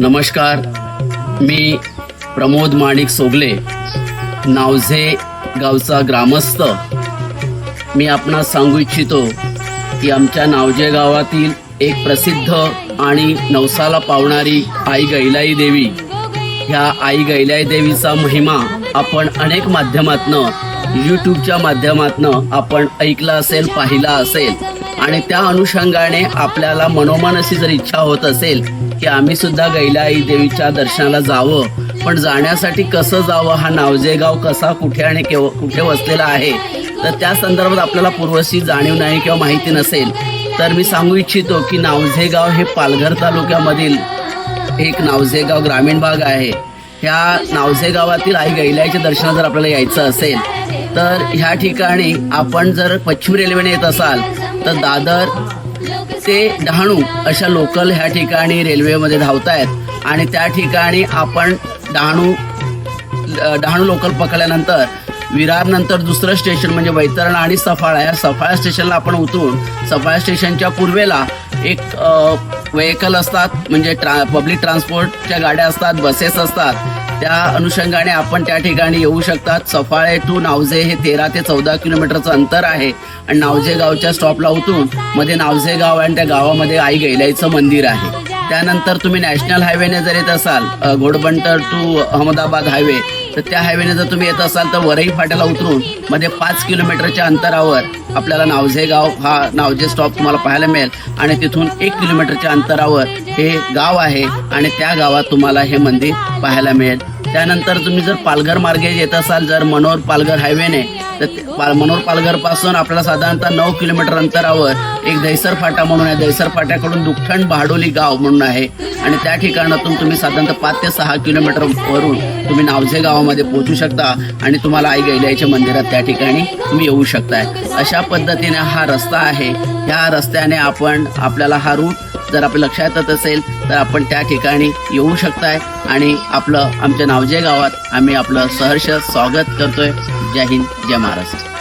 नमस्कार. मी प्रमोद माणिक सोगले नावझे गावचा ग्रामस्थ. मी आपणास सांगू इच्छितो की आमच्या नावजे गावातील एक प्रसिद्ध आणि नवसाला पावणारी आई गैलाई देवी ह्या आई गैलाई देवीचा महिमा आपण अनेक माध्यमातनं यूट्यूबच्या माध्यमातनं आपण ऐकला असेल पाहिला असेल. आणि त्या अनुषंगाने आपल्याला मनोमन अशी जर इच्छा होत असेल की आम्ही सुद्धा गैलाई देवीच्या दर्शनाला जावं पण जाण्यासाठी कसं जावं हा नावजेगाव कसा कुठे आणि केव कुठे वसलेला आहे तर त्या संदर्भात आपल्याला पूर्वशी जाणीव नाही किंवा माहिती नसेल तर मी सांगू इच्छितो की नावझेगाव हे पालघर तालुक्यामधील एक नावझेगाव ग्रामीण भाग आहे. ह्या नावसे गावातील आई गैलाईच्या दर्शनाला जर आपल्याला यायचं असेल तर ह्या ठिकाणी आपण जर पश्चिम रेल्वेने येत असाल तर दादर ते डहाणू अशा लोकल ह्या ठिकाणी रेल्वेमध्ये धावत आहेत आणि त्या ठिकाणी आपण डहाणू डहाणू लोकल पकडल्यानंतर विरारनंतर दुसरं स्टेशन म्हणजे वैतरण आणि सफाळा या सफाळा स्टेशनला आपण उतरून सफाळा स्टेशनच्या पूर्वेला एक व्हेकल असतात म्हणजे ट्रा पब्लिक ट्रान्सपोर्टच्या गाड्या असतात बसेस असतात. त्या अनुषंगाने आपण त्या ठिकाणी येऊ शकतात. सफाळे टू नावझे हे तेरा ते चौदा किलोमीटरचं अंतर आहे. आणि नावझे गावच्या स्टॉपला उतरून मध्ये नावझे गाव आणि त्या गावामध्ये आई गैलाईचं मंदिर आहे. त्यानंतर तुम्ही नॅशनल हायवेने जर येत असाल घोडबंटर टू अहमदाबाद हायवे तर त्या हायवेने जर तुम्ही येत असाल तर वरई फाट्याला उतरून मध्ये पाच किलोमीटरच्या अंतरावर आपल्याला नावझे गाव हा नावझे स्टॉप तुम्हाला पाहायला मिळेल. आणि तिथून एक किलोमीटरच्या अंतरावर हे गाव आहे आणि त्या गावात तुम्हाला हे मंदिर पाहायला मिळेल. त्यानंतर तुम्ही जर पालघर मार्गे येत असाल जर मनोहर पालघर हायवेने तर मनोहर पा- पालघरपासून आपल्याला साधारणतः नऊ किलोमीटर अंतरावर एक दहिसर फाटा म्हणून आहे. दहिसर फाट्याकडून दुखठण बहाडोली गाव म्हणून आहे. आणि त्या ठिकाणातून तुम्ही साधारणतः पाच ते सहा किलोमीटर वरून तुम्ही नावझे गावामध्ये पोहोचू शकता आणि तुम्हाला आई गैलाईच्या मंदिरात त्या ठिकाणी तुम्ही येऊ शकताय. अशा पद्धतीने हा रस्ता आहे. ह्या रस्त्याने आपण आपल्याला हा रूट जर आपल्या लक्षात येत असेल तर आपण त्या ठिकाणी येऊ शकताय आणि आपलं आमच्या नावजे गावात आम्ही आपलं सहर्ष स्वागत करतोय. जय हिंद जय महाराष्ट्र.